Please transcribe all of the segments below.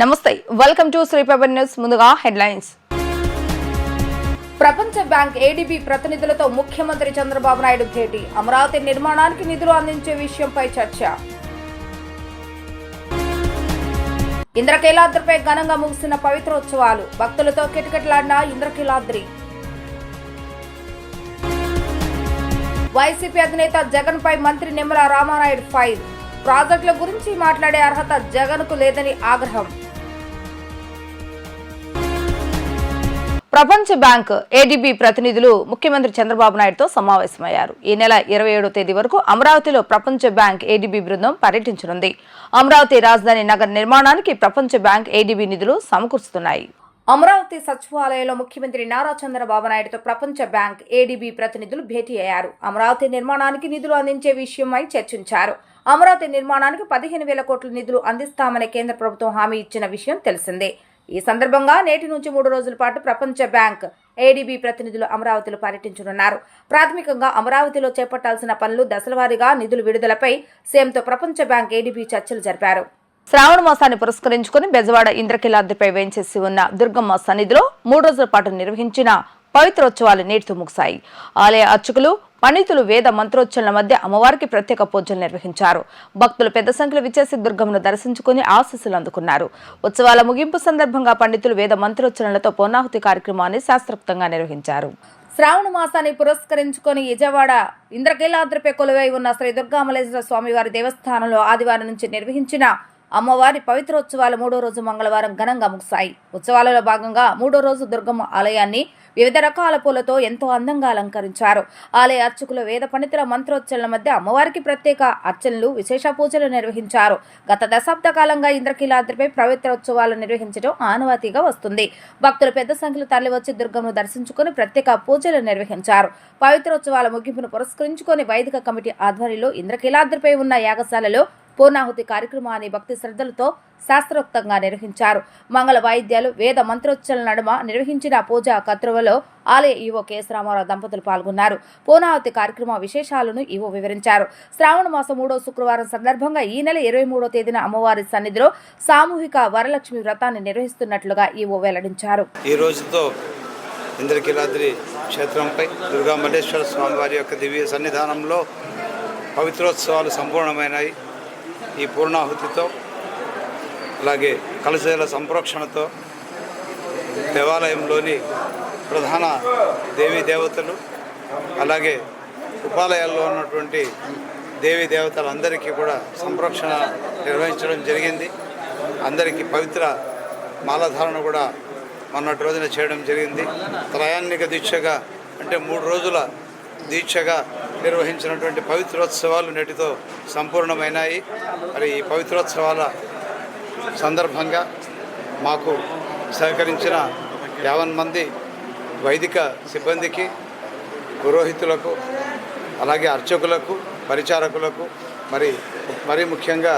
నమస్తే welcome to Shri news ముందుగా headlines ప్రపంచ బ్యాంక్ ఏడీబీ ప్రతినిధులతో ముఖ్యమంత్రి చంద్రబాబు నాయుడు భేటీ. అమరావతి నిర్మాణానికి నిధులు అందించే విషయంపై చర్చ. ఇంద్రకీలాద్రిపై ఘనంగా ముగిసిన పవిత్రోత్సవాలు. భక్తులతో కిటకిటలాడిన ఇంద్రకీలాద్రి. వైసీపీ అధినేత జగన్ పై మంత్రి నిమ్మల రామానాయుడు ఫైర్. ప్రాజెక్టుల గురించి మాట్లాడే అర్హత జగన్కు లేదని ఆగ్రహం. ప్రపంచ బ్యాంక్ ఏడీబీ ప్రతినిధులు ముఖ్యమంత్రి చంద్రబాబు నాయుడుతో సమావేశమయ్యారు. ఈ నెల ఇరవై ఏడో తేదీ వరకు అమరావతిలో ప్రపంచ బ్యాంక్ ఏడీబీ బృందం పర్యటించనుంది. అమరావతి రాజధాని నగర నిర్మాణానికి ప్రపంచ బ్యాంక్ ఏడీబీ నిధులు సమకూరుస్తున్నాయి. అమరావతి సచివాలయంలో ముఖ్యమంత్రి నారా చంద్రబాబు నాయుడుతో ప్రపంచ బ్యాంక్ ఏడీబీ ప్రతినిధులు భేటీ అయ్యారు. అమరావతి నిర్మాణానికి నిధులు అందించే విషయమై చర్చించారు. అమరావతి నిర్మాణానికి పదిహేను వేల కోట్ల నిధులు అందిస్తామని కేంద్ర ప్రభుత్వం హామీ ఇచ్చిన విషయం తెలిసిందే. ఈ సందర్భంగా నేటి నుంచి మూడు రోజుల పాటు ప్రపంచ బ్యాంక్ ఏడీబీ ప్రతినిధులు అమరావతిలో పర్యటించనున్నారు. ప్రాథమికంగా అమరావతిలో చేపట్టాల్సిన పనులు దశలవారీగా నిధులు విడుదలపై సీఎంతో ప్రపంచ బ్యాంక్ ఏడీబీ చర్చలు జరిపారు. శ్రావణ మాసాన్ని పురస్కరించుకుని బెజవాడ ఇంద్రకీలాద్రిపై వేంచేసి ఉన్న దుర్గమ్మ సన్నిధిలో మూడు రోజుల పాటు నిర్వహించిన పవిత్రోత్సవాలు నేటితో ముగిశాయి. ఆలయ అర్చకులు పండితులు వేద మంత్రోచ్చరణల మధ్య అమ్మవారికి ప్రత్యేక పూజలు నిర్వహించారు. భక్తులు పెద్ద సంఖ్యలో విచ్చేసి దుర్గమ్మను దర్శించుకుని ఆశీస్సులు అందుకున్నారు. ఉత్సవాల ముగింపు సందర్భంగా పండితులు వేద మంత్రోచ్చరణలతో పూర్ణాహుతి కార్యక్రమాన్ని శాస్త్రోక్తంగా నిర్వహించారు. శ్రావణ మాసాన్ని పురస్కరించుకొని విజయవాడ ఇంద్రకీలాద్రిపై కొలువై ఉన్న శ్రీ దుర్గామలేశ్వర స్వామివారి దేవస్థానంలో ఆదివారం నుంచి నిర్వహించిన అమ్మవారి పవిత్రోత్సవాలు మూడో రోజు మంగళవారం ఘనంగా ముగిశాయి. ఉత్సవాలలో భాగంగా మూడో రోజు దుర్గమ్మ ఆలయాన్ని వివిధ రకాల పూలతో ఎంతో అందంగా అలంకరించారు. ఆలయ అర్చకులు వేద పండితుల మంత్రోచ్చరణల మధ్య అమ్మవారికి ప్రత్యేక అర్చనలు విశేష పూజలు నిర్వహించారు. గత దశాబ్ద కాలంగా ఇంద్రకీలాద్రిపై పవిత్రోత్సవాలు నిర్వహించడం ఆనవాతిగా వస్తుంది. భక్తులు పెద్ద సంఖ్యలో తరలివచ్చి దుర్గమ్మను దర్శించుకుని ప్రత్యేక పూజలు నిర్వహించారు. పవిత్రోత్సవాల ముగింపును పురస్కరించుకొని వైదిక కమిటీ ఆధ్వర్యంలో ఇంద్రకీలాద్రిపై ఉన్న యాగశాలలో పూర్ణాహుతి కార్యక్రమాన్ని భక్తి శ్రద్ధలతో శాస్త్రోక్తంగా నిర్వహించారు. మంగళ వాయిద్యాలు వేద మంత్రోచ్చల నడుమ నిర్వహించిన పూజా కత్రువలో ఆలయ ఈవో కెఎస్ రామారావు దంపతులు పాల్గొన్నారు. పూర్ణాహుతి కార్యక్రమ విశేషాలను ఈవో వివరించారు. శ్రావణ మాసం మూడో శుక్రవారం సందర్భంగా ఈ నెల ఇరవై మూడో తేదీన అమ్మవారి సన్నిధిలో సామూహిక వరలక్ష్మి వ్రతాన్ని నిర్వహిస్తున్నట్లుగా ఈవో వెల్లడించారు. ఈ రోజుతో ఇంద్రకీలాద్రి క్షేత్రంపై దుర్గా మల్లేశ్వర స్వామివారి యొక్క దివ్య సన్నిధానంలో పవిత్రోత్సవాలు సంపూర్ణమైనాయి. ఈ పూర్ణాహుతితో అలాగే కలశల సంప్రోక్షణతో దేవాలయంలోని ప్రధాన దేవీ దేవతలు అలాగే ఉపాలయాల్లో ఉన్నటువంటి దేవీ దేవతలందరికీ కూడా సంప్రోక్షణ నిర్వహించడం జరిగింది. అందరికీ పవిత్ర మాలధారణ కూడా మొన్నటి రోజున చేయడం జరిగింది. త్రయాన్నిక దీక్షగా అంటే మూడు రోజుల దీక్షగా నిర్వహించినటువంటి పవిత్రోత్సవాలు నేటితో సంపూర్ణమైనాయి. మరి ఈ పవిత్రోత్సవాల సందర్భంగా మాకు సహకరించిన యావన్ మంది వైదిక సిబ్బందికి పురోహితులకు అలాగే అర్చకులకు పరిచారకులకు మరి మరీ ముఖ్యంగా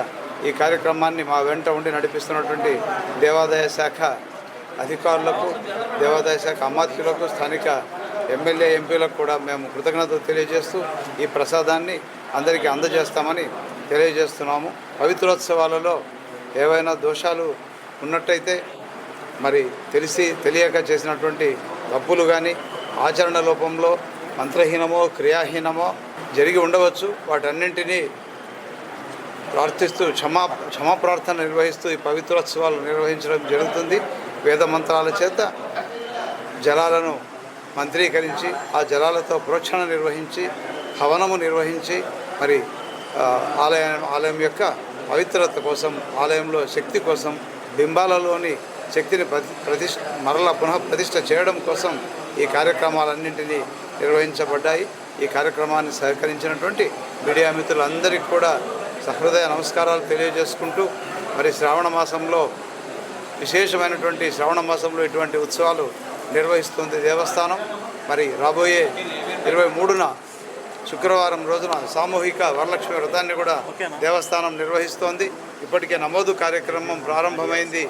ఈ కార్యక్రమాన్ని మా వెంట ఉండి నడిపిస్తున్నటువంటి దేవాదాయ శాఖ అధికారులకు దేవాదాయ శాఖ అమాత్యులకు స్థానిక ఎమ్మెల్యే ఎంపీలకు కూడా మేము కృతజ్ఞతలు తెలియజేస్తూ ఈ ప్రసాదాన్ని అందరికీ అందజేస్తామని తెలియజేస్తున్నాము. పవిత్రోత్సవాలలో ఏవైనా దోషాలు ఉన్నట్టయితే మరి తెలిసి తెలియక చేసినటువంటి తప్పులు కానీ ఆచరణ లోపంలో మంత్రహీనమో క్రియాహీనమో జరిగి ఉండవచ్చు. వాటన్నింటినీ ప్రార్థిస్తూ క్షమా క్షమా ప్రార్థన నిర్వహిస్తూ ఈ పవిత్రోత్సవాలు నిర్వహించడం జరుగుతుంది. వేద మంత్రాల చేత జలాలను మంత్రీకరించి ఆ జలాలతో ప్రోక్షణ నిర్వహించి హవనము నిర్వహించి మరి ఆలయం ఆలయం యొక్క పవిత్రత కోసం ఆలయంలో శక్తి కోసం బింబాలలోని శక్తిని ప్రతి ప్రతిష్ఠ మరల పునః ప్రతిష్ట చేయడం కోసం ఈ కార్యక్రమాలన్నింటినీ నిర్వహించబడ్డాయి. ఈ కార్యక్రమాన్ని సహకరించినటువంటి మీడియా మిత్రులందరికీ కూడా సహృదయ నమస్కారాలు తెలియజేసుకుంటూ మరి శ్రావణ మాసంలో విశేషమైనటువంటి శ్రావణ మాసంలో ఇటువంటి ఉత్సవాలు నిర్వహిస్తుంది దేవస్థానం. మరి రాబోయే ఇరవై మూడున శుక్రవారం రోజున సామూహిక వరలక్ష్మి వ్రతాన్ని కూడా దేవస్థానం నిర్వహిస్తోంది. ఇప్పటికే నమోదు కార్యక్రమం ప్రారంభమైంది.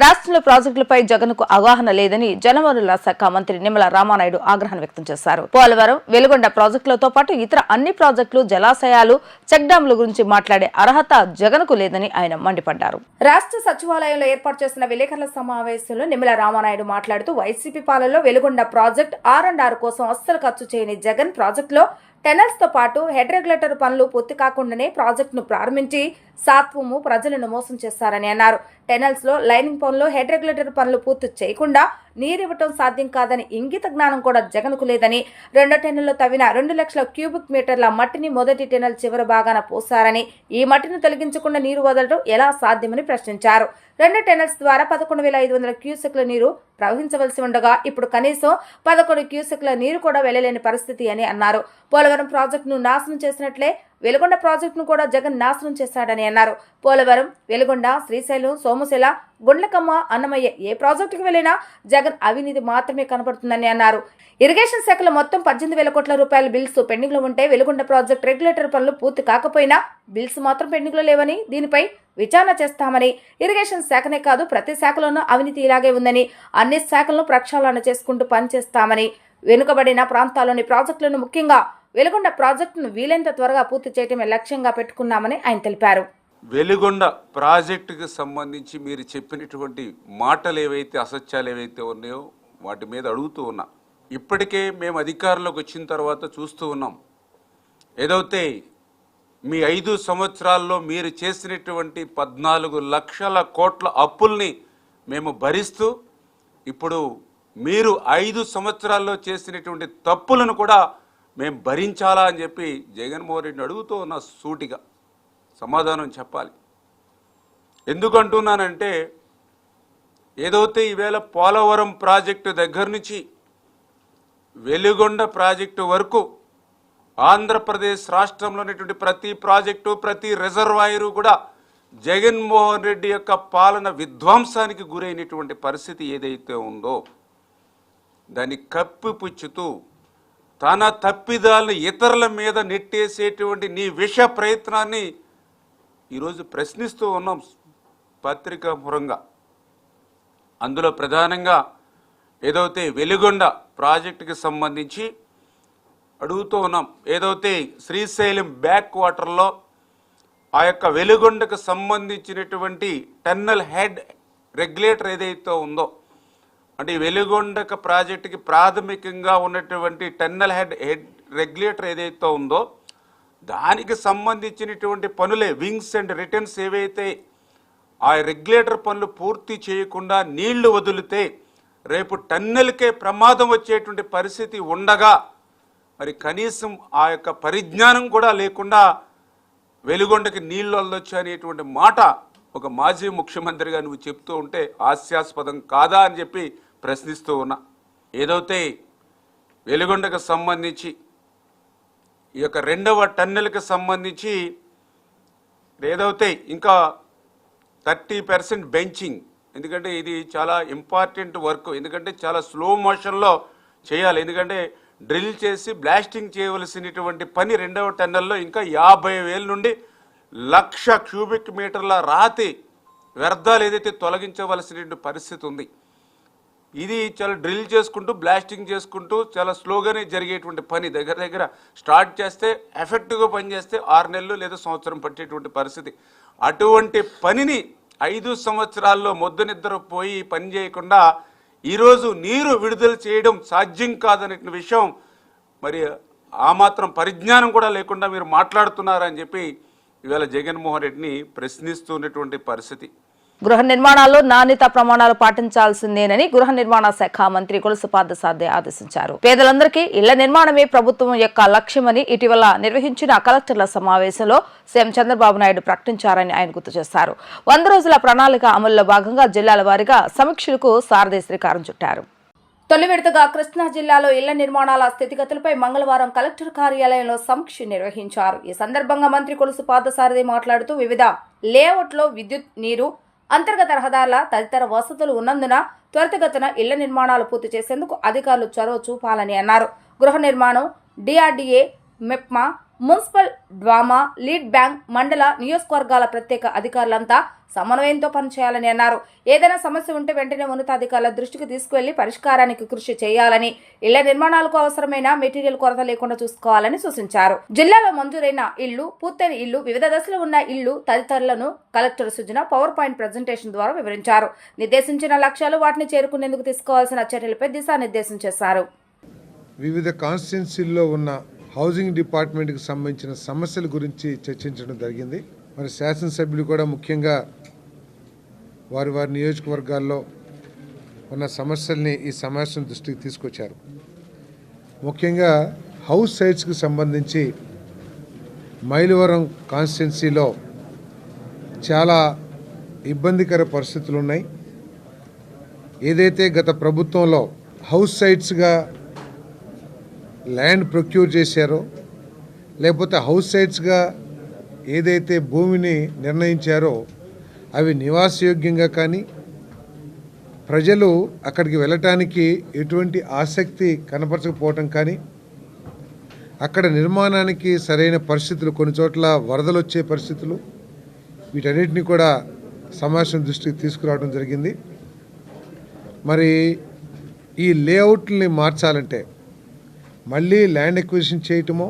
రాష్ట్రంలో ప్రాజెక్టులపై జగన్కు అవగాహన లేదని జలవనరుల శాఖ మంత్రి నిమ్మల రామానాయుడు ఆగ్రహం వ్యక్తం చేశారు. పోలవరం వెలుగొండ ప్రాజెక్టులతో పాటు ఇతర అన్ని ప్రాజెక్టులు జలాశయాలు చెక్ డ్యాంల గురించి మాట్లాడే అర్హత జగన్కు లేదని ఆయన మండిపడ్డారు. రాష్ట్ర సచివాలయంలో ఏర్పాటు చేసిన విలేకరుల సమావేశంలో నిమ్మల రామానాయుడు మాట్లాడుతూ వైసీపీ పాలనలో Veligonda project R and R కోసం అస్సలు ఖర్చు చేయని జగన్ ప్రాజెక్టులో టెనల్స్తో పాటు హెడ్ రెగ్యులేటర్ పనులు పూర్తి కాకుండానే ప్రాజెక్టును ప్రారంభించి సాత్వము ప్రజలను మోసం చేస్తారని అన్నారు. టెనల్స్లో లైనింగ్ పనులు హెడ్ రెగ్యులేటర్ పనులు పూర్తి చేయకుండా నీరివ్వటం సాధ్యం కాదని ఇంగిత జ్ఞానం కూడా జగన్కు లేదని రెండో టెన్నుల్లో తవ్విన రెండు లక్షల క్యూబిక్ మీటర్ల మట్టిని మొదటి టెనల్ చివరి భాగాన పోసారని ఈ మట్టిని తొలగించకుండా నీరు వదలడం ఎలా సాధ్యమని ప్రశ్నించారు. రెండు టెనల్స్ ద్వారా పదకొండు వేల ఐదు వందల క్యూసెక్ల నీరు ప్రవహించవలసి ఉండగా ఇప్పుడు కనీసం పదకొండు క్యూసెక్ల నీరు కూడా వెళ్ళలేని పరిస్థితి అని అన్నారు. పోలవరం ప్రాజెక్టును నాశనం చేసినట్లే వెలుగొండ ప్రాజెక్టును కూడా జగన్ నాశనం చేశాడని అన్నారు. పోలవరం వెలుగొండ శ్రీశైలం సోమశిల గుండ్లకమ్మ అన్నమయ్య ఏ ప్రాజెక్టుకు వెళ్ళినా జగన్ అవినీతి మాత్రమే కనబడుతుందని అన్నారు. ఇరిగేషన్ శాఖలో మొత్తం పద్దెనిమిది వేల కోట్ల రూపాయల బిల్స్ పెండింగ్లో ఉంటే వెలుగొండ ప్రాజెక్ట్ రెగ్యులేటర్ పనులు పూర్తి కాకపోయినా బిల్స్ మాత్రం పెండింగ్లో లేవని దీనిపై విచారణ చేస్తామని ఇరిగేషన్ శాఖనే కాదు ప్రతి శాఖలోనూ అవినీతి ఇలాగే ఉందని అన్ని శాఖలను ప్రక్షాళన చేసుకుంటూ పనిచేస్తామని వెనుకబడిన ప్రాంతాల్లోని ప్రాజెక్టులను ముఖ్యంగా వెలుగొండ ప్రాజెక్టును వీలైనంత త్వరగా పూర్తి చేయటమే లక్ష్యంగా పెట్టుకున్నామని ఆయన తెలిపారు. వెలుగొండ ప్రాజెక్టుకి సంబంధించి మీరు చెప్పినటువంటి మాటలు ఏవైతే అసత్యాలు ఏవైతే ఉన్నాయో వాటి మీద అడుగుతూ ఉన్నా. ఇప్పటికే మేము అధికారంలోకి వచ్చిన తర్వాత చూస్తూ ఉన్నాం. ఏదైతే మీ ఐదు సంవత్సరాల్లో మీరు చేసినటువంటి పద్నాలుగు లక్షల కోట్ల అప్పుల్ని మేము భరిస్తూ ఇప్పుడు మీరు ఐదు సంవత్సరాల్లో చేసినటువంటి తప్పులను కూడా మేము భరించాలా అని చెప్పి జగన్మోహన్ రెడ్డిని అడుగుతూ ఉన్న సూటిగా సమాధానం చెప్పాలి. ఎందుకంటున్నానంటే ఏదైతే ఈవేళ పోలవరం ప్రాజెక్టు దగ్గర నుంచి వెలుగొండ ప్రాజెక్టు వరకు ఆంధ్రప్రదేశ్ రాష్ట్రంలో ఉన్నటువంటి ప్రతి ప్రాజెక్టు ప్రతి రిజర్వాయరు కూడా జగన్మోహన్ రెడ్డి యొక్క పాలన విధ్వంసానికి గురైనటువంటి పరిస్థితి ఏదైతే ఉందో దాన్ని కప్పిపుచ్చుతూ తన తప్పిదాలను ఇతరుల మీద నెట్టేసేటువంటి నీ విష ప్రయత్నాన్ని ఈరోజు ప్రశ్నిస్తూ ఉన్నాం పత్రికాపురంగా అందులో ప్రధానంగా ఏదైతే వెలుగొండ ప్రాజెక్టుకి సంబంధించి అడుగుతూ ఉన్నాం. ఏదైతే శ్రీశైలం బ్యాక్ వాటర్లో ఆ యొక్క వెలుగొండకు సంబంధించినటువంటి టన్నల్ హెడ్ రెగ్యులేటర్ ఏదైతే ఉందో అంటే వెలుగొండక ప్రాజెక్టుకి ప్రాథమికంగా ఉన్నటువంటి టన్నెల్ హెడ్ హెడ్ రెగ్యులేటర్ ఏదైతే ఉందో దానికి సంబంధించినటువంటి పనులే వింగ్స్ అండ్ రిటర్న్స్ ఏవైతే ఆ రెగ్యులేటర్ పనులు పూర్తి చేయకుండా నీళ్ళు వదిలితే రేపు టన్నెల్కే ప్రమాదం వచ్చేటువంటి పరిస్థితి ఉండగా మరి కనీసం ఆ యొక్క పరిజ్ఞానం కూడా లేకుండా వెలుగొండకి నీళ్ళు వదలొచ్చు అనేటువంటి మాట ఒక మాజీ ముఖ్యమంత్రిగా నువ్వు చెప్తూ ఉంటే హాస్యాస్పదం కాదా అని చెప్పి ప్రశ్నిస్తూ ఉన్నా. ఏదైతే వెలుగొండకు సంబంధించి ఈ యొక్క రెండవ టన్నెల్కి సంబంధించి ఏదైతే ఇంకా థర్టీ పర్సెంట్ బెంచింగ్ ఎందుకంటే ఇది చాలా ఇంపార్టెంట్ వర్క్ ఎందుకంటే చాలా స్లో మోషన్లో చేయాలి ఎందుకంటే డ్రిల్ చేసి బ్లాస్టింగ్ చేయవలసినటువంటి పని రెండవ టన్నెల్లో ఇంకా యాభై వేల నుండి లక్ష క్యూబిక్ మీటర్ల రాతి వ్యర్థాలు ఏదైతే తొలగించవలసినటువంటి పరిస్థితి ఉంది. ఇది చాలా డ్రిల్ చేసుకుంటూ బ్లాస్టింగ్ చేసుకుంటూ చాలా స్లోగానే జరిగేటువంటి పని. దగ్గర దగ్గర స్టార్ట్ చేస్తే ఎఫెక్టివ్గా పనిచేస్తే ఆరు నెలలు లేదా సంవత్సరం పట్టేటువంటి పరిస్థితి. అటువంటి పనిని ఐదు సంవత్సరాల్లో మొద్దునిద్ర పోయి పని చేయకుండా ఈరోజు నీరు విడుదల చేయడం సాధ్యం కాదనే విషయం మరి ఆ మాత్రం పరిజ్ఞానం కూడా లేకుండా మీరు మాట్లాడుతున్నారని చెప్పి ఇవాళ జగన్మోహన్ రెడ్డిని ప్రశ్నిస్తున్నటువంటి పరిస్థితి. గృహ నిర్మాణాల్లో నాణ్యత ప్రమాణాలు పాటించాల్సిందేనని గృహ నిర్మాణ శాఖ మంత్రి కొలుసు పార్థసారథి ఆదేశించారు. పేదలందరికీ ఇళ్ళ నిర్మాణమే ప్రభుత్వం యొక్క లక్ష్యమని ఇటీవల నిర్వహించిన కలెక్టర్ల సమావేశంలో సీఎం చంద్రబాబు నాయుడు ప్రకటించారని ఆయన గుర్తు చేశారు. వంద రోజుల ప్రణాళిక అమలులో భాగంగా జిల్లాల వారీగా సమీక్షలకు సారథి శ్రీకారం చుట్టారు. తొలి విడతగా కృష్ణా జిల్లాలో ఇళ్ళ నిర్మాణాల స్థితిగతులపై మంగళవారం కలెక్టర్ కార్యాలయంలో సమీక్ష నిర్వహించారు. ఈ సందర్భంగా మంత్రి కొలుసు పాదసారథి మాట్లాడుతూ వివిధ లేఅవుట్లో విద్యుత్ నీరు అంతర్గత రహదారుల తదితర వసతులు ఉన్నందున త్వరితగతిన ఇళ్ళ నిర్మాణాలు పూర్తి చేసేందుకు అధికారులు చొరవ చూపాలని అన్నారు. గృహ నిర్మాణం DRDA MEPMA municipal DWAMA lead bank మండల నియోజకవర్గాల ప్రత్యేక అధికారులంతా సమన్వయంతో పనిచేయాలని అన్నారు. ఏదైనా సమస్య ఉంటే వెంటనే ఉన్నతాధికారుల దృష్టికి తీసుకువెళ్ళి పరిష్కారానికి కృషి చేయాలని ఇళ్ళ నిర్మాణాలకు అవసరమైన మెటీరియల్ కొరత లేకుండా చూసుకోవాలని సూచించారు. జిల్లాలో మంజూరైన ఇళ్ళు పూర్తయిన ఇళ్ళు వివిధ దశలో ఉన్న ఇళ్ళు తదితరులను collector Sujana power point presentation ద్వారా వివరించారు. నిర్దేశించిన లక్ష్యాలు వాటిని చేరుకునేందుకు తీసుకోవాల్సిన చర్యలపై దిశానిర్దేశం చేశారు. వివిధ కాన్స్టిట్యున్సీల్లో ఉన్న హౌసింగ్ డిపార్ట్మెంట్కి సంబంధించిన సమస్యల గురించి చర్చించడం జరిగింది. మరి శాసనసభ్యులు కూడా ముఖ్యంగా వారి వారి నియోజకవర్గాల్లో ఉన్న సమస్యల్ని ఈ సమావేశం దృష్టికి తీసుకొచ్చారు. ముఖ్యంగా హౌస్ సైట్స్కి సంబంధించి మైలవరం కాన్స్టిట్యున్సీలో చాలా ఇబ్బందికర పరిస్థితులు ఉన్నాయి ఏదైతే గత ప్రభుత్వంలో హౌస్ సైట్స్గా ల్యాండ్ ప్రొక్యూర్ చేశారో లేకపోతే హౌస్ సైట్స్గా ఏదైతే భూమిని నిర్ణయించారో అవి నివాసయోగ్యంగా కానీ ప్రజలు అక్కడికి వెళ్ళటానికి ఎటువంటి ఆసక్తి కనపరచకపోవటం కానీ అక్కడ నిర్మాణానికి సరైన పరిస్థితులు కొన్ని చోట్ల వరదలు వచ్చే పరిస్థితులు వీటన్నిటిని కూడా సమావేశం దృష్టికి తీసుకురావడం జరిగింది. మరి ఈ లేఅవుట్ని మార్చాలంటే మళ్ళీ ల్యాండ్ ఎక్విజిషన్ చేయటమో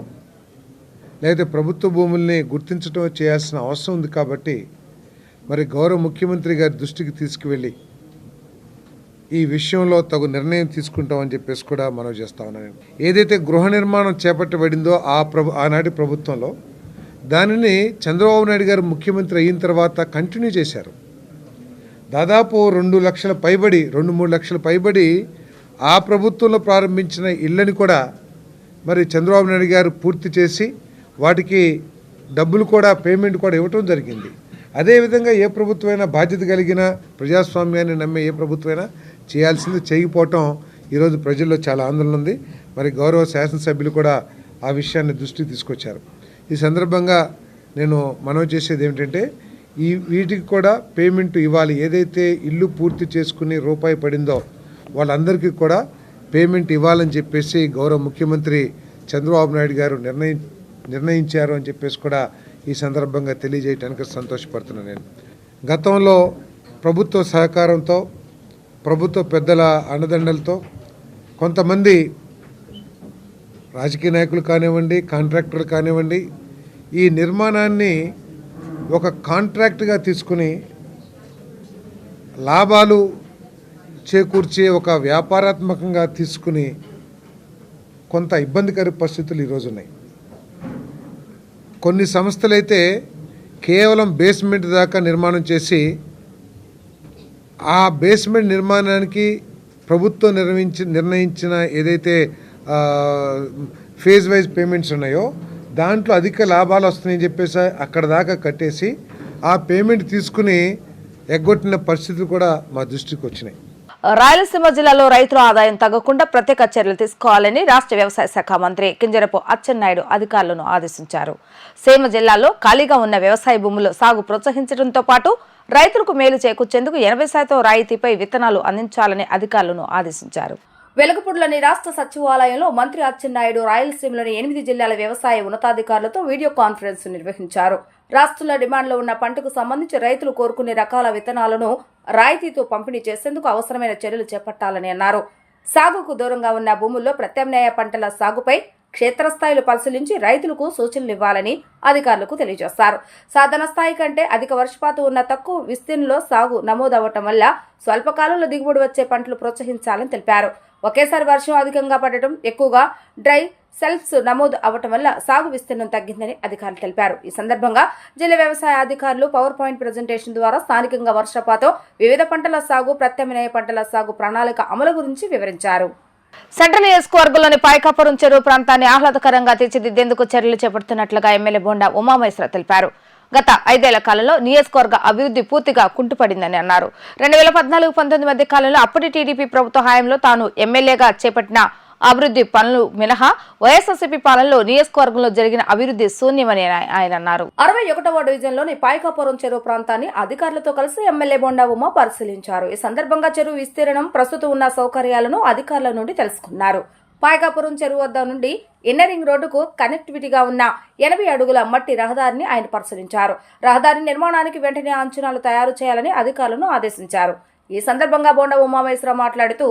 లేదా ప్రభుత్వ భూముల్ని గుర్తించటమో చేయాల్సిన అవసరం ఉంది కాబట్టి మరి గౌరవ ముఖ్యమంత్రి గారి దృష్టికి తీసుకువెళ్ళి ఈ విషయంలో తగు నిర్ణయం తీసుకుంటామని చెప్పేసి కూడా మనం చేస్తా ఉన్నాను. ఏదైతే గృహ నిర్మాణం చేపట్టబడిందో ఆ ప్రభు ఆనాటి ప్రభుత్వంలో దానిని చంద్రబాబు నాయుడు గారు ముఖ్యమంత్రి అయిన తర్వాత కంటిన్యూ చేశారు. దాదాపు రెండు లక్షల పైబడి రెండు మూడు లక్షల పైబడి ఆ ప్రభుత్వంలో ప్రారంభించిన ఇళ్ళని కూడా మరి చంద్రబాబు నాయుడు గారు పూర్తి చేసి వాటికి డబ్బులు కూడా పేమెంట్ కూడా ఇవ్వటం జరిగింది. అదేవిధంగా ఏ ప్రభుత్వమైనా బాధ్యత కలిగిన ప్రజాస్వామ్యాన్ని నమ్మే ఏ ప్రభుత్వమైనా చేయాల్సింది చేయకపోవటం ఈరోజు ప్రజల్లో చాలా ఆందోళన ఉంది. మరి గౌరవ శాసనసభ్యులు కూడా ఆ విషయాన్ని దృష్టికి తీసుకొచ్చారు. ఈ సందర్భంగా నేను మనవి చేసేది ఏమిటంటే ఈ వీటికి కూడా పేమెంట్ ఇవ్వాలి. ఏదైతే ఇల్లు పూర్తి చేసుకుని రూపాయి పడిందో వాళ్ళందరికీ కూడా పేమెంట్ ఇవ్వాలని చెప్పేసి గౌరవ ముఖ్యమంత్రి చంద్రబాబు నాయుడు గారు నిర్ణయి నిర్ణయించారు అని చెప్పేసి కూడా ఈ సందర్భంగా తెలియజేయడానికి సంతోషపడుతున్నాను నేను. గతంలో ప్రభుత్వ సహకారంతో ప్రభుత్వ పెద్దల అండదండలతో కొంతమంది రాజకీయ నాయకులు కానివ్వండి కాంట్రాక్టర్లు కానివ్వండి ఈ నిర్మాణాన్ని ఒక కాంట్రాక్ట్గా తీసుకుని లాభాలు చేకూర్చే ఒక వ్యాపారాత్మకంగా తీసుకుని కొంత ఇబ్బందికర పరిస్థితులు ఈరోజు ఉన్నాయి. కొన్ని సంస్థలైతే కేవలం బేస్మెంట్ దాకా నిర్మాణం చేసి ఆ బేస్మెంట్ నిర్మాణానికి ప్రభుత్వం నిర్వహించి నిర్ణయించిన ఏదైతే ఫేజ్ వైజ్ పేమెంట్స్ ఉన్నాయో దాంట్లో అధిక లాభాలు వస్తున్నాయని చెప్పేసి అక్కడ దాకా కట్టేసి ఆ పేమెంట్ తీసుకుని ఎగ్గొట్టిన పరిస్థితులు కూడా మా దృష్టికి వచ్చినాయి. రాయలసీమ జిల్లాలో రైతుల ఆదాయం తగ్గకుండా ప్రత్యేక చర్యలు తీసుకోవాలని రాష్ట్ర వ్యవసాయ శాఖ మంత్రి కింజరపు అచ్చెన్నాయుడు అధికారులను ఆదేశించారు. సీమ జిల్లాలో ఖాళీగా ఉన్న వ్యవసాయ భూములు సాగు ప్రోత్సహించడంతో పాటు రైతులకు మేలు చేకూర్చేందుకు ఎనభై శాతం రాయితీపై విత్తనాలు అందించాలని అధికారులను ఆదేశించారు. వెలగపూడిలోని రాష్ట్ర సచివాలయంలో మంత్రి అచ్చెన్నాయుడు రాయలసీమలోని ఎనిమిది జిల్లాల వ్యవసాయ ఉన్నతాధికారులతో వీడియో కాన్ఫరెన్స్ నిర్వహించారు. రాష్ట్రంలో డిమాండ్లో ఉన్న పంటకు సంబంధించి రైతులు కోరుకునే రకాల విత్తనాలను రాయితీతో పంపిణీ చేసేందుకు అవసరమైన చర్యలు చేపట్టాలని అన్నారు. సాగుకు దూరంగా ఉన్న భూముల్లో ప్రత్యామ్నాయ పంటల సాగుపై క్షేత్రస్థాయిలో పరిశీలించి రైతులకు సూచనలు ఇవ్వాలని అధికారులకు తెలియజేస్తారు సాధన స్థాయి కంటే అధిక వర్షపాతం ఉన్న తక్కువ విస్తీర్ణంలో సాగు నమోదవటం వల్ల స్వల్పకాలంలో దిగుబడి వచ్చే పంటలు ప్రోత్సహించాలని తెలిపారు. ఒకేసారి వర్షం అధికంగా పడటం ఎక్కువగా డ్రై సెల్ఫ్స్ నమోదు అవటం వల్ల సాగు విస్తీర్ణం తగ్గిందని అధికారులు తెలిపారు. ఈ సందర్భంగా జిల్లా వ్యవసాయ అధికారులు పవర్ పాయింట్ ప్రజెంటేషన్ ద్వారా స్థానికంగా వర్షపాతం వివిధ పంటల సాగు ప్రత్యామ్నాయ పంటల సాగు ప్రణాళిక అమలు గురించి వివరించారు. సెంట్రల్ నియోజకవర్గంలోని పాయకాపురం చెరువు ప్రాంతాన్ని ఆహ్లాదకరంగా తీర్చిదిద్దేందుకు చర్యలు చేపడుతున్నట్లుగా ఎమ్మెల్యే బొండా ఉమామేశ్వర తెలిపారు. గత ఐదేళ్ళ కాలంలో నియోజకవర్గ అభివృద్ధి పూర్తిగా కుంటుపడిందని అన్నారు. రెండు వేల పద్నాలుగు పంతొమ్మిది మధ్య కాలంలో అప్పటి టీడీపీ ప్రభుత్వ హయాంలో తాను ఎమ్మెల్యేగా చేపట్టిన అభివృద్ధి పనులు మినహా వైఎస్ఆర్సీపీ పాలనలో నియోజకవర్గంలో జరిగిన అభివృద్ధి శూన్యమని ఆయన- అన్నారు. అరవై ఒకటవ డివిజన్లోని పాయకాపురం చెరువు ప్రాంతాన్ని అధికారులతో కలిసి ఎమ్మెల్యే బొండా ఉమా పరిశీలించారు. ఈ సందర్భంగా చెరువు విస్తీర్ణం ప్రస్తుతం ఉన్న సౌకర్యాలను అధికారుల నుండి తెలుసుకున్నారు. పాయకాపురం చెరువు వద్ద నుండి ఇన్నరింగ్ రోడ్డుకు కనెక్టివిటీగా ఉన్న ఎనభై అడుగుల మట్టి రహదారిని ఆయన పరిశీలించారు. రహదారి నిర్మాణానికి వెంటనే అంచనాలు తయారు చేయాలని అధికారులను ఆదేశించారు. ఈ సందర్భంగా బోండా ఉమామేశ్వర మాట్లాడుతూ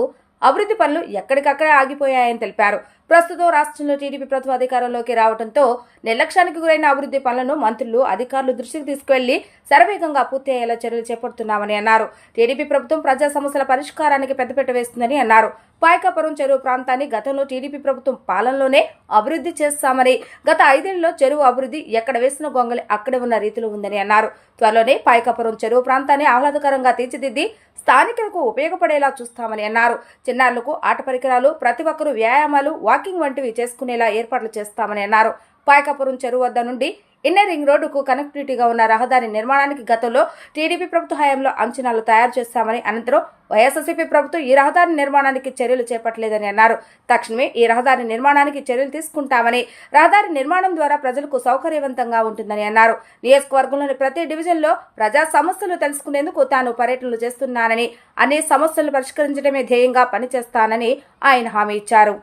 అభివృద్ధి పనులు ఎక్కడికక్కడే ఆగిపోయాయని తెలిపారు. ప్రస్తుతం రాష్ట్రంలో టీడీపీ ప్రభుత్వ అధికారంలోకి రావడంతో నిర్లక్ష్యానికి గురైన అభివృద్ధి పనులను మంత్రులు అధికారులు దృష్టికి తీసుకువెళ్ళి శరవేగంగా పూర్తి అయ్యేలా చర్యలు చేపడుతున్నామని అన్నారు. టీడీపీ ప్రభుత్వం ప్రజా సమస్యల పరిష్కారానికి పెద్దపీట వేస్తుందని అన్నారు. పాయకాపురం చెరువు ప్రాంతాన్ని గతంలో టీడీపీ ప్రభుత్వం పాలనలోనే అభివృద్ధి చేస్తామని గత ఐదేళ్ళలో చెరువు అభివృద్ధి ఎక్కడ వేసిన గొంగలి అక్కడే ఉన్న రీతిలో ఉందని అన్నారు. త్వరలోనే పాయకాపురం చెరువు ప్రాంతాన్ని ఆహ్లాదకరంగా తీర్చిదిద్ది స్థానికులకు ఉపయోగపడేలా చూస్తామని అన్నారు. చిన్నారులకు ఆట పరికరాలు ప్రతి ఒక్కరూ వ్యాయామాలు వాకింగ్ వంటివి చేసుకునేలా ఏర్పాట్లు చేస్తామని అన్నారు. పాయకాపురం చెరువు వద్ద నుండి ఇన్నర్ రింగ్ రోడ్డుకు కనెక్టివిటీగా ఉన్న రహదారి నిర్మాణానికి గతంలో టీడీపీ ప్రభుత్వ హయాంలో అంచనాలు తయారు చేస్తామని అనంతరం వైఎస్ఆర్సీపీ ప్రభుత్వం ఈ రహదారి నిర్మాణానికి చర్యలు చేపట్టలేదని అన్నారు. తక్షణమే ఈ రహదారి నిర్మాణానికి చర్యలు తీసుకుంటామని రహదారి నిర్మాణం ద్వారా ప్రజలకు సౌకర్యవంతంగా ఉంటుందని అన్నారు. నియోజకవర్గంలోని ప్రతి డివిజన్లో ప్రజా సమస్యలు తెలుసుకునేందుకు తాను పర్యటనలు చేస్తున్నానని అన్ని సమస్యలు పరిష్కరించడమే ధ్యేయంగా పనిచేస్తానని ఆయన హామీ ఇచ్చారు.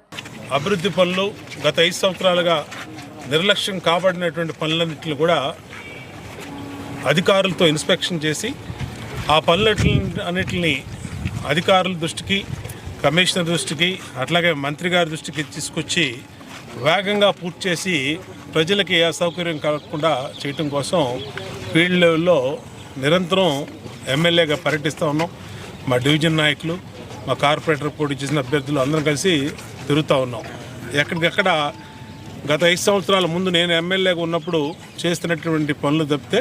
అభివృద్ధి పనులు గత ఐదు సంవత్సరాలుగా నిర్లక్ష్యం కాబడినటువంటి పనులన్నింటిని కూడా అధికారులతో ఇన్స్పెక్షన్ చేసి ఆ పనులన్నిటిని అన్నిటిని అధికారుల దృష్టికి కమిషనర్ దృష్టికి అట్లాగే మంత్రి గారి దృష్టికి తీసుకొచ్చి వేగంగా పూర్తి చేసి ప్రజలకి ఏ అసౌకర్యం కలగకుండా చేయటం కోసం ఫీల్డ్ లెవెల్లో నిరంతరం ఎమ్మెల్యేగా పర్యటిస్తూ ఉన్నాం. మా డివిజన్ నాయకులు మా కార్పొరేటర్ పోటీ చేసిన అభ్యర్థులు అందరం కలిసి తిరుగుతూ ఉన్నాం. ఎక్కడికక్కడ గత ఐదు సంవత్సరాల ముందు నేను ఎమ్మెల్యేగా ఉన్నప్పుడు చేస్తున్నటువంటి పనులు తప్పితే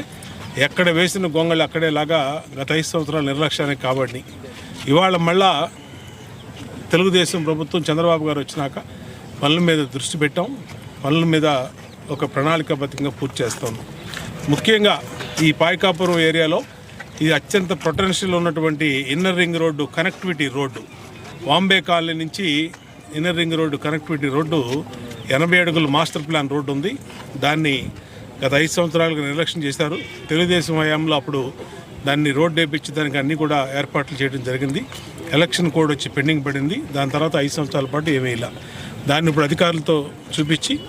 ఎక్కడ వేసిన గొంగళి అక్కడేలాగా గత ఐదు సంవత్సరాల నిర్లక్ష్యానికి కాబట్టి ఇవాళ మళ్ళా తెలుగుదేశం ప్రభుత్వం చంద్రబాబు గారు వచ్చినాక పనుల మీద దృష్టి పెట్టాం. పనుల మీద ఒక ప్రణాళికాబద్ధంగా పూర్తి చేస్తాం. ముఖ్యంగా ఈ పాయకాపురం ఏరియాలో ఇది అత్యంత పొటెన్షియల్ ఉన్నటువంటి inner ring road connectivity road Vambay colony నుంచి inner ring road connectivity road ఎనభై అడుగుల మాస్టర్ ప్లాన్ రోడ్డు ఉంది. దాన్ని గత ఐదు సంవత్సరాలుగా నిర్లక్ష్యం చేశారు. తెలుగుదేశం హయాంలో అప్పుడు దాన్ని రోడ్డు వేపించి దానికి అన్నీ కూడా ఏర్పాట్లు చేయడం జరిగింది. ఎలక్షన్ కోడ్ వచ్చి పెండింగ్ పడింది. దాని తర్వాత ఐదు సంవత్సరాల పాటు ఏమీ ఇలా. దాన్ని ఇప్పుడు అధికారులతో చూపించి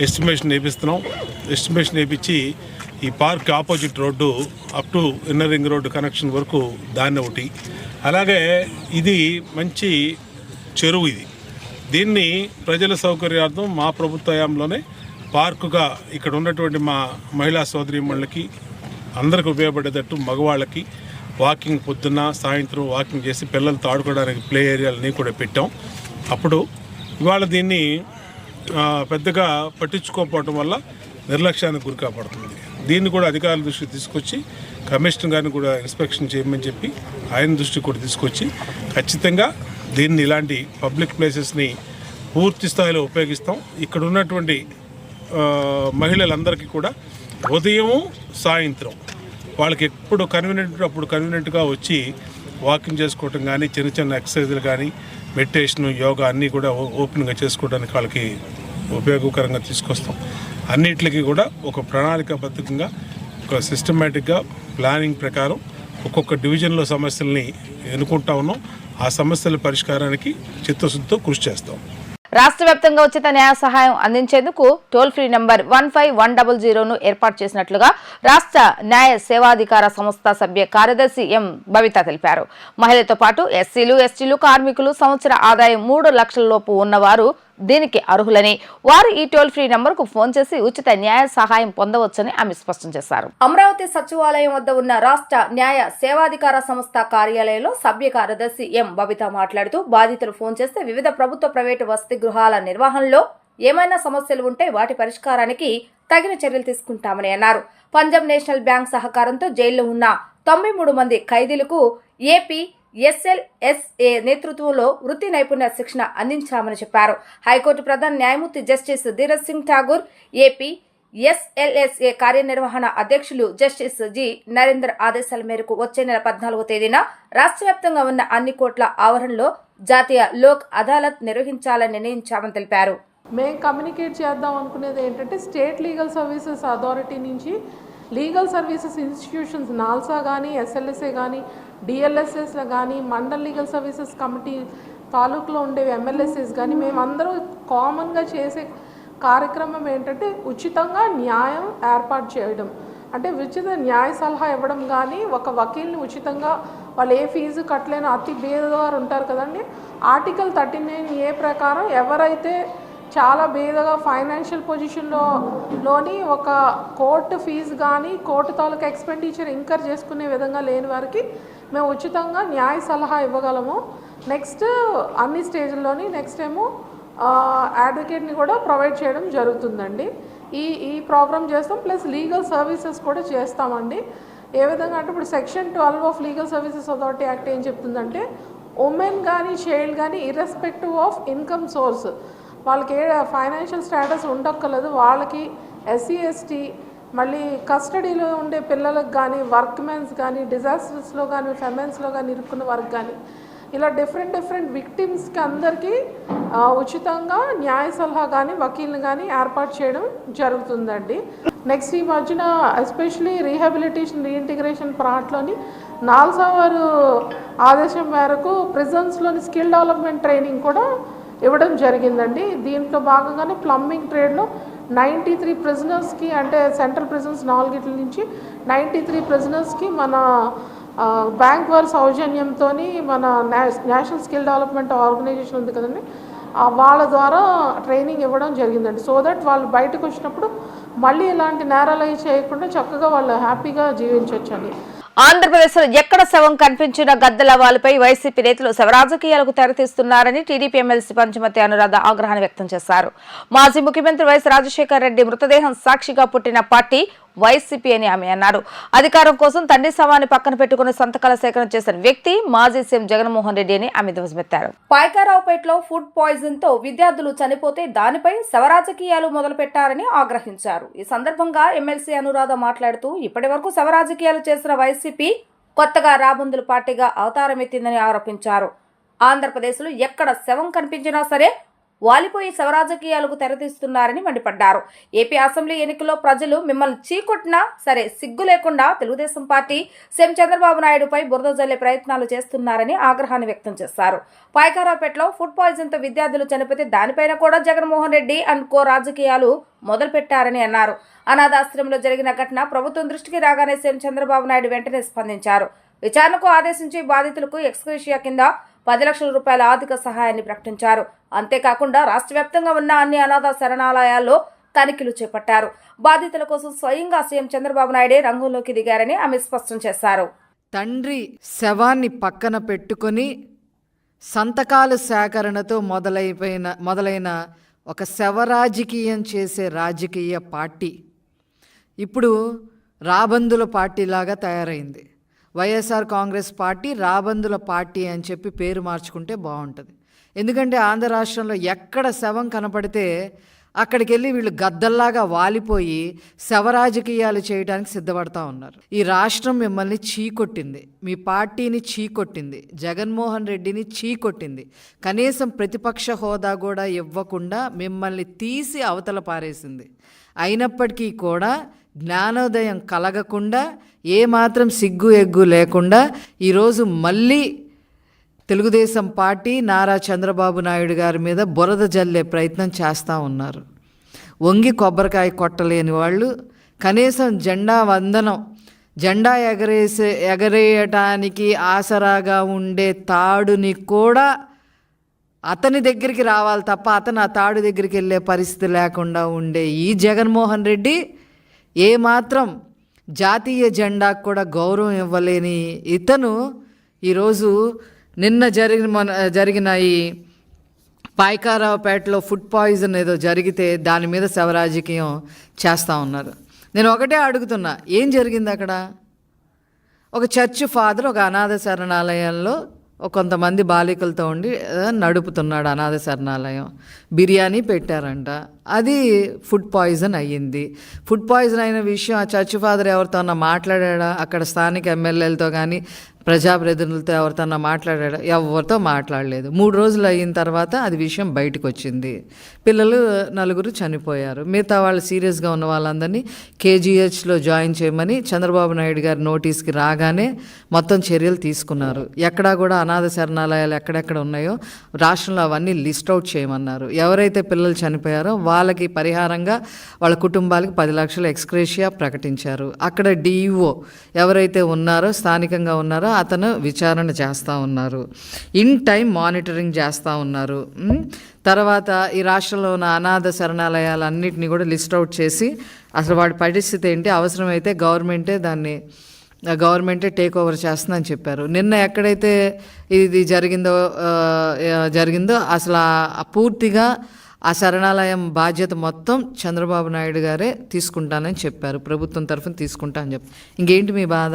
ఎస్టిమేషన్ వేపిస్తున్నాం. ఎస్టిమేషన్ వేపించి ఈ park opposite road up to inner ring road connection వరకు దాన్ని ఒకటి. అలాగే ఇది మంచి చెరువు ఇది. దీన్ని ప్రజల సౌకర్యార్థం మా ప్రభుత్వయాంలోనే పార్కుగా ఇక్కడ ఉన్నటువంటి మా మహిళా సోదరిమణులకి అందరికి ఉపయోగపడేటట్టు మగవాళ్ళకి వాకింగ్ పొద్దున్న సాయంత్రం వాకింగ్ చేసి పిల్లలతో ఆడుకోవడానికి ప్లే ఏరియాలని కూడా పెట్టాం. అప్పుడు ఇవాళ దీన్ని పెద్దగా పట్టించుకోకపోవటం వల్ల నిర్లక్ష్యానికి గురి కాబడుతుంది దీన్ని కూడా అధికారుల దృష్టికి తీసుకొచ్చి కమిషనర్ గారిని కూడా ఇన్స్పెక్షన్ చేయమని చెప్పి ఆయన దృష్టికి కూడా తీసుకొచ్చి ఖచ్చితంగా దీన్ని ఇలాంటి పబ్లిక్ ప్లేసెస్ని పూర్తి స్థాయిలో ఉపయోగిస్తాం. ఇక్కడ ఉన్నటువంటి మహిళలందరికీ కూడా ఉదయం సాయంత్రం వాళ్ళకి ఎప్పుడు కన్వీనియంట్ అప్పుడు కన్వీనియంట్గా వచ్చి వాకింగ్ చేసుకోవటం కానీ చిన్న చిన్న ఎక్సర్సైజులు కానీ మెడిటేషన్ యోగా అన్నీ కూడా ఓపెన్గా చేసుకోవడానికి వాళ్ళకి ఉపయోగకరంగా తీసుకొస్తాం. అన్నిటికీ కూడా ఒక ప్రణాళికాబద్ధంగా ఒక సిస్టమేటిక్గా ప్లానింగ్ ప్రకారం ఒక్కొక్క డివిజన్లో సమస్యల్ని ఎన్నుకుంటా ఉన్నాం. ఆ సమస్యల పరిష్కారానికి చిత్తశుద్ధితో కృషి చేస్తాం. రాష్ట్ర వ్యాప్తంగా ఉచిత న్యాయ సహాయం అందించేందుకు toll free number one five one double జీరోను ఏర్పాటు చేసినట్లుగా రాష్ట్ర న్యాయ సేవాధికార సంస్థ సభ్య కార్యదర్శి ఎం. బవిత తెలిపారు. మహిళలతో పాటు ఎస్సీలు ఎస్టీలు కార్మికులు సంవత్సర ఆదాయం మూడు లక్షల లోపు ఉన్నవారు దీనికి అర్హులని. వారు ఈ టోల్ ఫ్రీ నంబర్కు ఫోన్ చేసి ఉచిత న్యాయ సహాయం పొందవచ్చని ఆమె స్పష్టం చేశారు. అమరావతి సచివాలయం వద్ద ఉన్న రాష్ట్ర న్యాయ సేవాధికార సంస్థ కార్యాలయంలో సభ్య కార్యదర్శి ఎం బబిత మాట్లాడుతూ బాధితులు ఫోన్ చేస్తే వివిధ ప్రభుత్వ ప్రైవేటు వసతి గృహాల నిర్వహణలో ఏమైనా సమస్యలు ఉంటే వాటి పరిష్కారానికి తగిన చర్యలు తీసుకుంటామని అన్నారు. పంజాబ్ నేషనల్ బ్యాంక్ సహకారంతో జైల్లో ఉన్న తొంభై మూడు మంది ఖైదీలకు ఏపీ ఎస్ఎల్ఎస్ఏ నేతృత్వంలో వృత్తి నైపుణ్య శిక్షణ అందించామని చెప్పారు. హైకోర్టు ప్రధాన న్యాయమూర్తి justice Dhiraj Singh Thakur AP SLSA కార్యనిర్వహణ అధ్యక్షులు జస్టిస్ జి. నరేందర్ ఆదేశాల మేరకు వచ్చే నెల పద్నాలుగో తేదీన రాష్ట్ర వ్యాప్తంగా ఉన్న అన్ని కోట్ల ఆవరణలో జాతీయ లోక్ అదాలత్ నిర్వహించాలని నిర్ణయించామని తెలిపారు. మేము కమ్యూనికేట్ చేద్దాం అనుకునేది ఏంటంటే స్టేట్ లీగల్ సర్వీసెస్ అథారిటీ నుంచి లీగల్ సర్వీసెస్ ఇన్స్టిట్యూషన్స్ నాల్సా కానీ ఎస్ఎల్ఎస్ఏ కానీ డిఎల్ఎస్ఎస్ కానీ మండల్ లీగల్ సర్వీసెస్ కమిటీ తాలూకులో ఉండే ఎమ్మెల్యేసీస్ కానీ మేమందరూ కామన్గా చేసే కార్యక్రమం ఏంటంటే ఉచితంగా న్యాయం ఏర్పాటు చేయడం. అంటే ఉచిత న్యాయ సలహా ఇవ్వడం కానీ ఒక వకీల్ని ఉచితంగా వాళ్ళు ఏ ఫీజు కట్టలేని అతి బేదవారు ఉంటారు కదండి. ఆర్టికల్ థర్టీ నైన్ ఏ ప్రకారం ఎవరైతే చాలా బేదగా ఫైనాన్షియల్ పొజిషన్లో లోని ఒక కోర్టు ఫీజు కానీ కోర్టు తాలూకా ఎక్స్పెండిచర్ ఇంకర్ చేసుకునే విధంగా లేని వారికి మేము ఉచితంగా న్యాయ సలహా ఇవ్వగలము. నెక్స్ట్ అన్ని స్టేజ్ల్లోని నెక్స్ట్ ఏమో అడ్వకేట్ని కూడా ప్రొవైడ్ చేయడం జరుగుతుందండి. ఈ ఈ ప్రోగ్రామ్ చేస్తాం ప్లస్ లీగల్ సర్వీసెస్ కూడా చేస్తామండి. ఏ విధంగా అంటే ఇప్పుడు section twelve of legal services authority act ఏం చెప్తుందంటే ఉమెన్ కానీ చైల్డ్ కానీ ఇర్రెస్పెక్టివ్ ఆఫ్ ఇన్కమ్ సోర్స్. వాళ్ళకి ఏ ఫైనాన్షియల్ స్టేటస్ ఉండక్కర్లేదు. వాళ్ళకి ఎస్సీ ఎస్టీ మళ్ళీ కస్టడీలో ఉండే పిల్లలకు కానీ వర్క్మెన్స్ కానీ డిజాస్టర్స్లో కానీ ఫెమెన్స్లో కానీ ఇరుక్కున్న వర్క్ కానీ ఇలా డిఫరెంట్ డిఫరెంట్ విక్టిమ్స్కి అందరికీ ఉచితంగా న్యాయ సలహా కానీ వకీల్ని కానీ ఏర్పాటు చేయడం జరుగుతుందండి. నెక్స్ట్ ఈ మధ్యన ఎస్పెషలీ రీహాబిలిటేషన్ రీఇంటిగ్రేషన్ పార్ట్లోని నాల్సావారు ఆదేశం మేరకు ప్రిజన్స్లోని స్కిల్ డెవలప్మెంట్ ట్రైనింగ్ కూడా ఇవ్వడం జరిగిందండి. దీంట్లో భాగంగానే ప్లంబింగ్ ట్రేడ్లో నైంటీ త్రీ ప్రిజనర్స్కి అంటే సెంట్రల్ ప్రిజన్స్ నాలుగిట్ల నుంచి నైంటీ త్రీ ప్రిజనర్స్కి మన బ్యాంక్ వారి సౌజన్యంతో మన నేషనల్ స్కిల్ డెవలప్మెంట్ ఆర్గనైజేషన్ ఉంది కదండి. వాళ్ళ ద్వారా ట్రైనింగ్ ఇవ్వడం జరిగిందండి. సో దట్ వాళ్ళు బయటకు వచ్చినప్పుడు మళ్ళీ ఇలాంటి నేరాలు చేయకుండా చక్కగా వాళ్ళు హ్యాపీగా జీవించవచ్చండి ఆంధ్రప్రదేశ్లో ఎక్కడ శవం కనిపించిన గద్దల వాళ్ళపై వైసీపీ నేతలు శవరాజకీయాలకు తెరతీస్తున్నారని టీడీపీ ఎమ్మెల్సీ పంచమతి అనురాధ ఆగ్రహాన్ని వ్యక్తం చేశారు. మాజీ ముఖ్యమంత్రి వైఎస్ రాజశేఖర రెడ్డి మృతదేహం సాక్షిగా పుట్టిన పార్టీ వైసీపీ అని ఆమె అన్నారు అధికారం కోసం తండ్రి సవాన్ని పక్కన పెట్టుకుని సంతకాల సేకరణ చేసిన వ్యక్తి మాజీ సీఎం జగన్మోహన్ రెడ్డి అని ఆమె ధ్వజమెత్తారు. పాయకారావుపేటలో ఫుడ్ పాయిజన్తో విద్యార్థులు చనిపోతే దానిపై శవరాజకీయాలు మొదలు పెట్టారని ఆగ్రహించారు. ఈ సందర్భంగా ఎమ్మెల్సీ అనురాధ మాట్లాడుతూ ఇప్పటి వరకు శవరాజకీయాలు చేసిన వైసీపీ కొత్తగా రాబందుల పార్టీగా అవతారం ఎత్తిందని ఆరోపించారు. ఆంధ్రప్రదేశ్లో ఎక్కడ శవం కనిపించినా సరే వాలిపోయి శవరాజకీయాలకు తెరతీస్తున్నారని మండిపడ్డారు. ఏపీ అసెంబ్లీ ఎన్నికల్లో ప్రజలు మిమ్మల్ని చీకొట్టినా సరే సిగ్గు లేకుండా తెలుగుదేశం పార్టీ సీఎం చంద్రబాబు నాయుడుపై బురద జల్లే ప్రయత్నాలు చేస్తున్నారని ఆగ్రహాన్ని వ్యక్తం చేశారు. పాయకారావుపేటలో ఫుడ్ పాయిజన్తో విద్యార్థులు చనిపోతే దానిపైన కూడా జగన్మోహన్ రెడ్డి అండ్ కో రాజకీయాలు మొదలుపెట్టారని అన్నారు. అనాథాశ్రమంలో జరిగిన ఘటన ప్రభుత్వం దృష్టికి రాగానే సీఎం చంద్రబాబు నాయుడు వెంటనే స్పందించారు. విచారణకు ఆదేశించి బాధితులకు ఎక్స్క్రేషియా కింద పది లక్షల రూపాయల ఆర్థిక సహాయాన్ని ప్రకటించారు. అంతేకాకుండా రాష్ట్ర వ్యాప్తంగా ఉన్న అన్ని అనాథ శరణాలయాల్లో తనిఖీలు చేపట్టారు. బాధితుల కోసం స్వయంగా సీఎం చంద్రబాబు నాయుడే రంగంలోకి దిగారని ఆమె స్పష్టం చేశారు. తండ్రి శవాన్ని పక్కన పెట్టుకొని సంతకాల సేకరణతో మొదలైపోయిన మొదలైన ఒక శవ రాజకీయం చేసే రాజకీయ పార్టీ. ఇప్పుడు రాబందుల పార్టీలాగా తయారైంది. వైఎస్ఆర్ కాంగ్రెస్ పార్టీ రాబందుల పార్టీ అని చెప్పి పేరు మార్చుకుంటే బాగుంటుంది. ఎందుకంటే ఆంధ్ర రాష్ట్రంలో ఎక్కడ శవం కనపడితే అక్కడికి వెళ్ళి వీళ్ళు గద్దల్లాగా వాలిపోయి శవరాజకీయాలు చేయడానికి సిద్ధపడతా ఉన్నారు. ఈ రాష్ట్రం మిమ్మల్ని చీకొట్టింది. మీ పార్టీని చీకొట్టింది. జగన్మోహన్ రెడ్డిని చీకొట్టింది. కనీసం ప్రతిపక్ష హోదా కూడా ఇవ్వకుండా మిమ్మల్ని తీసి అవతల పారేసింది. అయినప్పటికీ కూడా జ్ఞానోదయం కలగకుండా ఏమాత్రం సిగ్గు ఎగ్గు లేకుండా ఈరోజు మళ్ళీ తెలుగుదేశం పార్టీ నారా చంద్రబాబు నాయుడు గారి మీద బురద జల్లే ప్రయత్నం చేస్తూ ఉన్నారు. వంగి కొబ్బరికాయ కొట్టలేని వాళ్ళు కనీసం జెండా వందనం జెండా ఎగరేసే ఎగరేయటానికి ఆసరాగా ఉండే తాడుని కూడా అతని దగ్గరికి రావాలి తప్ప అతను ఆ తాడు దగ్గరికి వెళ్ళే పరిస్థితి లేకుండా ఉండే ఈ జగన్మోహన్ రెడ్డి ఏమాత్రం జాతీయ జెండాకు కూడా గౌరవం ఇవ్వలేని ఇతను ఈరోజు నిన్న జరిగిన మన జరిగిన ఈ పాయకారావుపేటలో ఫుడ్ పాయిజన్ ఏదో జరిగితే దాని మీద శవరాజకీయం చేస్తూ ఉన్నారు. నేను ఒకటే అడుగుతున్నా ఏం జరిగింది అక్కడ? ఒక చర్చ్ ఫాదర్ ఒక అనాథ శరణాలయంలో కొంతమంది బాలికలతో ఉండి నడుపుతున్నాడు అనాథ శరణాలయం. బిర్యానీ పెట్టారంట. అది ఫుడ్ పాయిజన్ అయ్యింది. ఫుడ్ పాయిజన్ అయిన విషయం ఆ చర్చ్ ఫాదర్ ఎవరితోన్నా మాట్లాడా అక్కడ స్థానిక ఎమ్మెల్యేలతో కానీ ప్రజాప్రతినిధులతో ఎవరితోన్నా మాట్లాడా ఎవరితో మాట్లాడలేదు. మూడు రోజులు అయిన తర్వాత అది విషయం బయటకు వచ్చింది పిల్లలు నలుగురు చనిపోయారు. మిగతా వాళ్ళు సీరియస్గా ఉన్న వాళ్ళందరినీ కేజీహెచ్లో జాయిన్ చేయమని చంద్రబాబు నాయుడు గారి నోటీస్కి రాగానే మొత్తం చర్యలు తీసుకున్నారు. ఎక్కడా కూడా అనాథ శరణాలయాలు ఎక్కడెక్కడ ఉన్నాయో రాష్ట్రంలో అవన్నీ లిస్ట్ అవుట్ చేయమన్నారు. ఎవరైతే పిల్లలు చనిపోయారో వాళ్ళకి పరిహారంగా వాళ్ళ కుటుంబాలకి పది లక్షలు ఎక్స్క్రేషియా ప్రకటించారు. అక్కడ డిఈఓ ఎవరైతే ఉన్నారో స్థానికంగా ఉన్నారో అతను విచారణ చేస్తూ ఉన్నారు. ఇన్ టైం మానిటరింగ్ చేస్తూ ఉన్నారు. తర్వాత ఈ రాష్ట్రంలో ఉన్న అనాథ శరణాలయాలన్నింటినీ కూడా లిస్ట్ అవుట్ చేసి అసలు వాడి పరిస్థితి ఏంటి? అవసరమైతే గవర్నమెంటే దాన్ని గవర్నమెంటే టేక్ ఓవర్ చేస్తుందని చెప్పారు. నిన్న ఎక్కడైతే ఇది జరిగిందో జరిగిందో అసలు పూర్తిగా ఆ శరణాలయం బాధ్యత మొత్తం చంద్రబాబు నాయుడు గారే తీసుకుంటానని చెప్పారు. ప్రభుత్వం తరఫున తీసుకుంటా అని చెప్పి ఇంకేంటి మీ బాధ?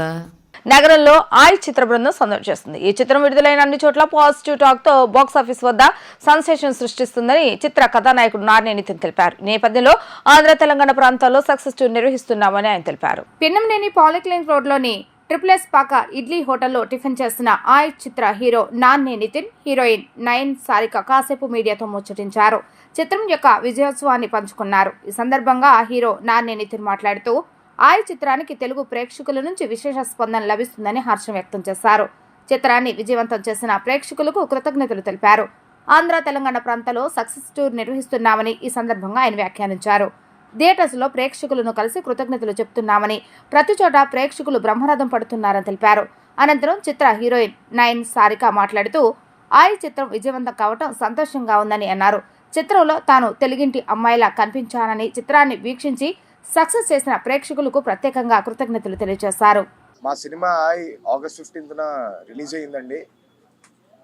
నగరంలో ఆయ్ చిత్ర బృందం సందడి చేస్తుంది. ఈ చిత్రం విడుదలైన అన్ని చోట్ల పాజిటివ్ టాక్తో బాక్స్ ఆఫీస్ వద్ద సెన్సేషన్ సృష్టిస్తుందని చిత్ర కథానాయకుడు నార్నే నితిన్ తెలిపారు. నేపథ్యంలో ఆంధ్ర తెలంగాణ ప్రాంతాల్లో సక్సెస్ టూర్ నిర్వహిస్తున్నామని ఆయన తెలిపారు. పిన్నంనేని పాలిక్లినిక్ రోడ్లోని ట్రిపుల్ ఎస్ పాక ఇడ్లీ హోటల్లో టిఫిన్ చేస్తున్న ఆయ్ చిత్ర హీరో నాన్నే నితిన్ హీరోయిన్ నయన్ సారిక కాసేపు మీడియాతో ముచ్చటించారు. చిత్రం యొక్క విజయోత్సవాన్ని పంచుకున్నారు. ఈ సందర్భంగా ఆ హీరో నాన్నే నితిన్ మాట్లాడుతూ ఆయ్ చిత్రానికి తెలుగు ప్రేక్షకుల నుంచి విశేష స్పందన లభిస్తుందని హర్షం వ్యక్తం చేశారు. చిత్రాన్ని విజయవంతం చేసిన ప్రేక్షకులకు కృతజ్ఞతలు తెలిపారు. ఆంధ్ర తెలంగాణ ప్రాంతాల్లో సక్సెస్ టూర్ నిర్వహిస్తున్నామని ఈ సందర్భంగా ఆయన వ్యాఖ్యానించారు. థియేటర్స్లో ప్రేక్షకులను కలిసి కృతజ్ఞతలు చెప్తున్నామని ప్రతి చోట ప్రేక్షకులు బ్రహ్మరథం పడుతున్నారని తెలిపారు. అనంతరం చిత్ర హీరోయిన్ నయన్ సారిక మాట్లాడుతూ ఆయ్ చిత్రం విజయవంతం కావటం సంతోషంగా ఉందని అన్నారు. చిత్రంలో తాను తెలుగింటి అమ్మాయిలా కనిపించానని చిత్రాన్ని వీక్షించి సక్సెస్ చేసిన ప్రేక్షకులకు ప్రత్యేకంగా కృతజ్ఞతలు తెలియజేశారు. మా సినిమా ఆగస్ట్ ఫిఫ్టీన్త్న రిలీజ్ అయ్యిందండి.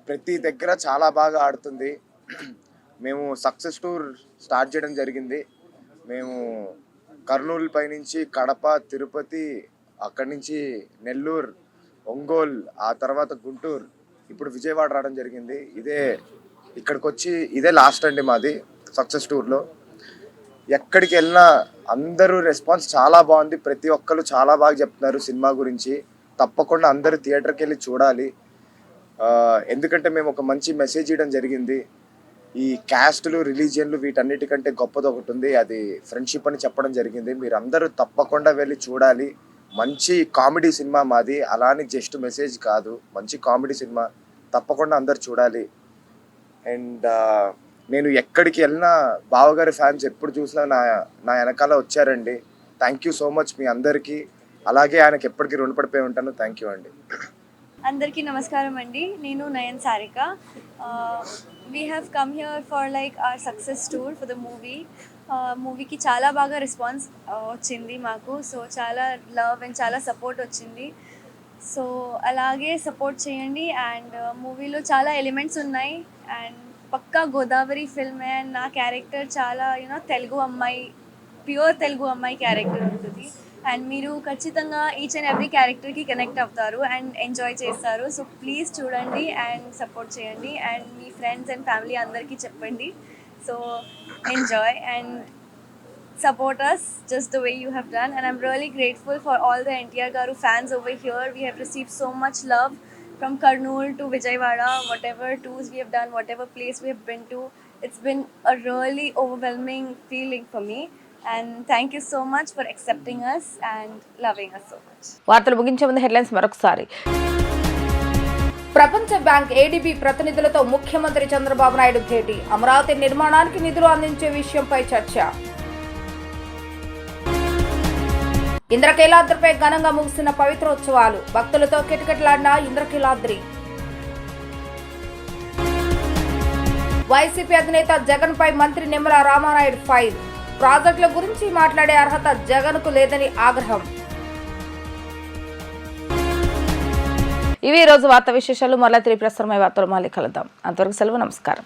ప్రతి దగ్గర చాలా బాగా ఆడుతుంది. మేము సక్సెస్ టూర్ స్టార్ట్ చేయడం జరిగింది. మేము కర్నూలు పైనుంచి కడప తిరుపతి అక్కడి నుంచి నెల్లూరు ఒంగోల్ ఆ తర్వాత గుంటూరు ఇప్పుడు విజయవాడ రావడం జరిగింది. ఇదే ఇక్కడికి వచ్చి ఇదే లాస్ట్ అండి మాది సక్సెస్ టూర్లో ఎక్కడికి వెళ్ళినా అందరూ రెస్పాన్స్ చాలా బాగుంది. ప్రతి ఒక్కరు చాలా బాగా చెప్తున్నారు సినిమా గురించి. తప్పకుండా అందరూ థియేటర్కి వెళ్ళి చూడాలి. ఎందుకంటే మేము ఒక మంచి మెసేజ్ ఇవ్వడం జరిగింది. ఈ క్యాస్టులు రిలీజియన్లు వీటన్నిటికంటే గొప్పది ఒకటి ఉంది. అది ఫ్రెండ్షిప్ అని చెప్పడం జరిగింది. మీరందరూ తప్పకుండా వెళ్ళి చూడాలి. మంచి కామెడీ సినిమా మాది. అలానే జస్ట్ మెసేజ్ కాదు. మంచి కామెడీ సినిమా. తప్పకుండా అందరు చూడాలి. అండ్ నేను ఎక్కడికి వెళ్ళినా బావగారి ఫ్యాన్స్ ఎప్పుడు చూసినా నా నా వెనకాల వచ్చారండి. థ్యాంక్ యూ సో మచ్ మీ అందరికీ. అలాగే ఆయనకి ఎప్పటికీ రుణపడిపోయి ఉంటాను. థ్యాంక్ యూ అండి. అందరికీ నమస్కారం అండి. నేను Nayan Sarika. We have come here for like our success tour for the movie మూవీకి చాలా బాగా రెస్పాన్స్ వచ్చింది మాకు. సో చాలా లవ్ అండ్ చాలా సపోర్ట్ వచ్చింది. సో అలాగే సపోర్ట్ చేయండి. అండ్ uh, మూవీలో చాలా ఎలిమెంట్స్ ఉన్నాయి. అండ్ పక్కా గోదావరి ఫిల్మ్ అండ్ నా క్యారెక్టర్ చాలా యూనో తెలుగు అమ్మాయి ప్యూర్ తెలుగు అమ్మాయి క్యారెక్టర్ ఉంటుంది. అండ్ మీరు ఖచ్చితంగా ఈచ్ అండ్ ఎవ్రీ క్యారెక్టర్కి కనెక్ట్ అవుతారు అండ్ ఎంజాయ్ చేస్తారు. సో ప్లీజ్ చూడండి అండ్ సపోర్ట్ చేయండి. అండ్ మీ ఫ్రెండ్స్ అండ్ ఫ్యామిలీ అందరికీ చెప్పండి. So enjoy and support us just the way you have done. And I'm really grateful for all the NTR Garu fans over here. We have received so much love from Karnool to Vijayawada, whatever tours we have done, whatever place we have been to. It's been a really overwhelming feeling for me. And thank you so much for accepting us and loving us so much. వార్తలు ముగించే ముందు headlines మరొకసారి ప్రపంచ bank ADB ప్రతినిధులతో ముఖ్యమంత్రి చంద్రబాబు నాయుడు భేటీ అమరావతి నిర్మాణానికి నిధులు అందించే విషయంపై చర్చ ఇంద్రకీలాద్రిపై ఘనంగా ముగిసిన పవిత్రోత్సవాలు. భక్తులతో కిటకిటలాడిన ఇంద్రకీలాద్రి. వైసీపీ అధినేత జగన్ పై మంత్రి నిమ్మల రామానాయుడు ఫైర్. ప్రాజెక్టుల గురించి మాట్లాడే అర్హత జగన్కు లేదని ఆగ్రహం. ఇవి ఈ రోజు వార్త విశేషాలు. మరలా తిరిగి ప్రసారమై వార్తలు మళ్ళీ కలుద్దాం. అంతవరకు సెలవు నమస్కారం.